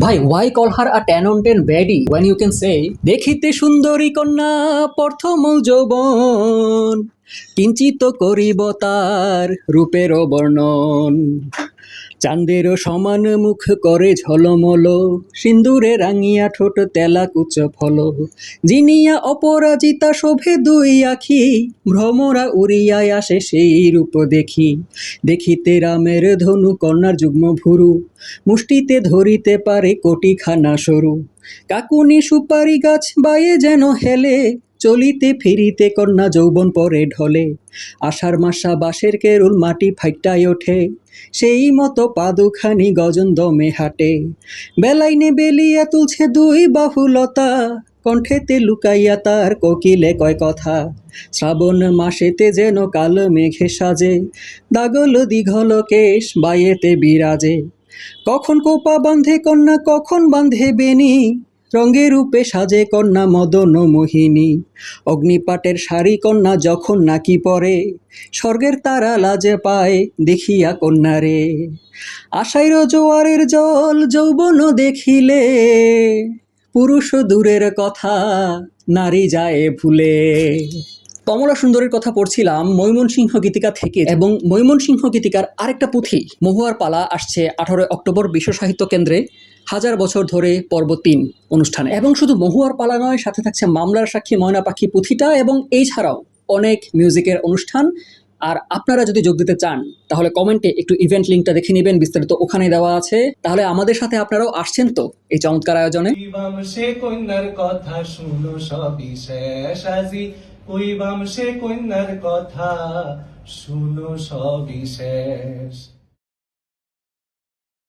ভাই why call her a ten on ten baddie when you can say দেখিতে সুন্দরী কন্যা, প্রথম যৌবন। কিঞ্চিত করিব তার রূপের বর্ণন। চাঁদেরও সমান মুখ করে ঝলমল। সিন্দুরে রাঙিয়া ঠোঁট তেলা কুচ ফল জিনিয়া অপরাজিতা শোভে দুই আখি। ভ্রমরা উড়িয়ায় আসে সেই রূপ দেখি। দেখিতে রামের ধনু কন্যার যুগ্ম ভুরু। মুষ্টিতে ধরিতে পারে কোটি খানা সরু। কাকুনি সুপারি গাছ বায়ে যেন হেলে। চলিতে ফিরিতে কন্যা যৌবন পরে ঢলে। আষাঢ় মাসা বাঁশের কেরুল মাটি ফাইটায় ওঠে। সেই মতো পাদুখানি গজন দমে হাটে। বেলাইনে বেলিয়া তুলছে দুই বাহুলতা, কণ্ঠেতে লুকাইয়া তার কোকিলে কয় কথা। শ্রাবণ মাসেতে যেন কাল মেঘে সাজে, দাগল দীঘল কেশ বায়েতে বিরাজে। কখন কোপা বাঁধে কন্যা, কখন বাঁধে বেনি রঙে রূপে সাজে কন্যা মদন মোহিনী। অগ্নিপাটের শাড়ি কন্যা যখন নাকি পরে, স্বর্গের তারা লাজে পায় দেখিয়া কন্যা রে আশাইর জোয়ারের জল যৌবন দেখিলে, পুরুষ দূরের কথা নারী যায় ভুলে। কমলা সুন্দরের কথা পড়ছিলাম ময়মনসিংহ গীতিকা থেকে এবং ময়মনসিংহ গীতিকার আরেকটা পুঁথি, মহুয়ার পালা আসছে আঠারোই অক্টোবর বিশ্ব সাহিত্য কেন্দ্রে। হাজার বছর ধরে পর্ব তিন অনুষ্ঠানে। এবং শুধু মহুয়ার পালা নয়, সাথে থাকছে মামলার সাক্ষী ময়না পাখি পুঁথিটা এবং এই ছাড়াও অনেক মিউজিকের অনুষ্ঠান। আর আপনারা যদি যোগ দিতে চান, তাহলে কমেন্টে একটু ইভেন্ট লিঙ্কটা দেখে নেবেন, বিস্তারিত ওখানে দেওয়া আছে। তাহলে আমাদের সাথে আপনারাও আসছেন তো, এই চমৎকার আয়োজনে। কথা কথা শুনো, সবই শেষ।